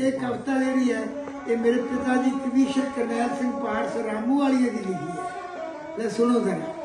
ਇਹ ਕਵਿਤਾ ਜਿਹੜੀ ਹੈ, ਇਹ ਮੇਰੇ ਪਿਤਾ ਜੀ ਕਵੀਸ਼ਰ ਕਰਨੈਲ ਸਿੰਘ ਪਾਰਸ ਰਾਮੂ ਵਾਲੀਏ ਦੀ ਲਿਖੀ ਹੈ। ਲੈ ਸੁਣੋ ਜ਼ਰਾ।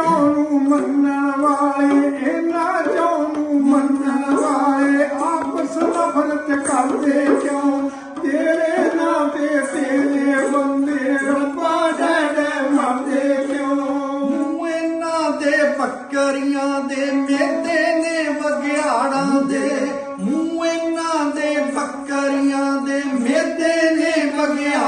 ਚੌਂ ਨੂੰ ਮੰਨਣ ਵਾਲੇ ਇਹਨਾਂ ਚੋਂ ਨੂੰ ਮੰਨਣ ਵਾਲੇ ਆਪਸ ਨਫ਼ਰਤ ਕਰਦੇ ਕਿਉਂ? ਤੇਰੇ ਨਾਂ ਤੇ ਤੇਰੇ ਬੰਦੇ ਰੱਬਾ ਡੈਡੇ ਮਰਦੇ ਕਿਉਂ? ਮੂੰਹ ਇਹਨਾਂ ਦੇ ਬੱਕਰੀਆਂ ਦੇ ਮੇਦੇ ਨੇ ਬਗਿਆੜਾਂ ਦੇ। ਮੂੰਹ ਇਹਨਾਂ ਦੇ ਬੱਕਰੀਆਂ ਦੇ ਮੇਦੇ ਨੇ ਬਗਿਆੜਾਂ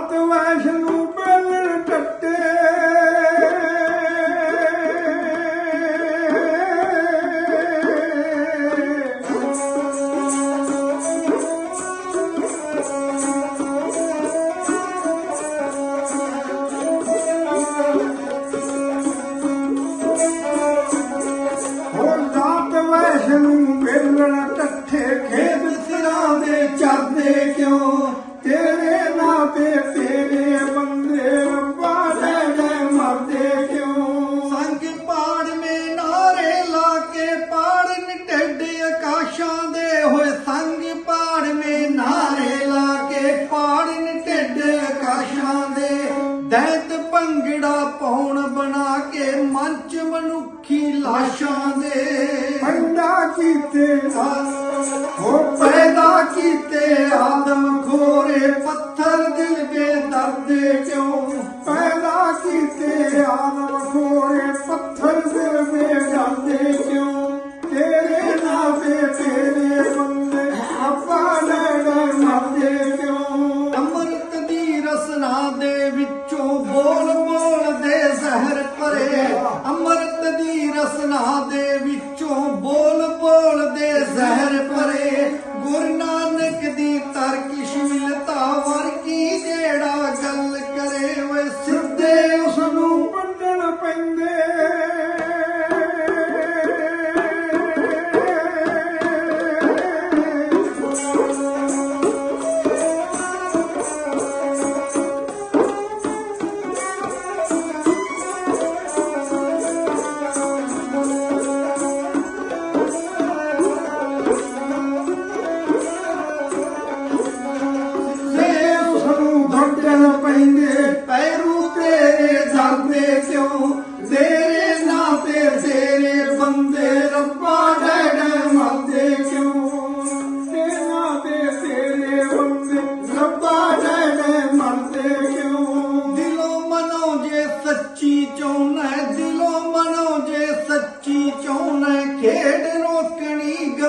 ਜਾਤ ਵੈਸ਼ਨੂ ਦੈਤ ਭੰਗੜਾ ਪਾਉਣ ਬਣਾ ਕੇ ਮੰਚ ਮਨੁੱਖੀ ਲਾਸ਼ਾਂ ਦੇ। ਪੈਦਾ ਕੀਤੇ ਹੋ ਪੈਦਾ ਕੀਤੇ ਆਦਮ ਖੋਰੇ ਪੱਥਰ ਦਿਲ ਕੇ ਦਰਦੇ ਕਿਉਂ ਪੈਦਾ ਕੀਤੇ ਆਦਮ ਖੋਰੇ ਪੱਥਰ ਦਿਲ ਦੇ ਜਾਂਦੇ ਕਿਉਂ ਤੇਰੇ ਨਾਂ ਤੇ ਤੇਰੇ ਬੰਦੇ ਆਪਾ ਲੈ ਲੈ ਮਰਦੇ ਕਿਉਂ ਅੰਮ੍ਰਿਤ ਦੀ ਰਸਨਾ ਦੇ ਵਿੱਚੋਂ ਬੋਲ ਬੋਲ ਦੇ ਜ਼ਹਿਰ ਭਰੇ ਅੰਮ੍ਰਿਤ ਦੀ ਰਸਨਾ ਦੇ ਵਿੱਚੋਂ ਬੋਲ ਬੋਲ ਦੇ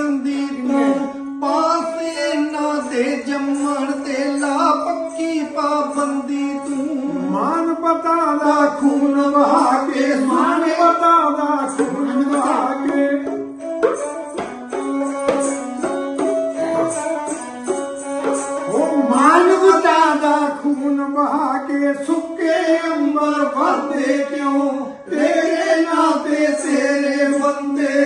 ਗੰਦੀ ਤੂੰ ਪਾਸ ਇਹਨਾਂ ਦੇ ਜੰਮਣ ਤੇ ਲਾ ਪੱਕੀ ਪਾਬੰਦੀ ਤੂੰ। ਮਾਨ ਪਤਾ ਦਾ ਖੂਨ ਵਹਾ ਕੇ ਮਾਨ ਪਤਾ ਦਾ ਖੂਨ ਵਹਾ ਕੇ। ਉਹ ਮਾਨਵਤਾ ਦਾ ਖੂਨ ਵਹਾ ਕੇ ਸੁੱਕੇ ਅੰਬਰ ਭਰਦੇ ਕਿਉਂ? ਤੇਰੇ ਨਾਂ ਤੇ ਤੇਰੇ ਬੰਦੇ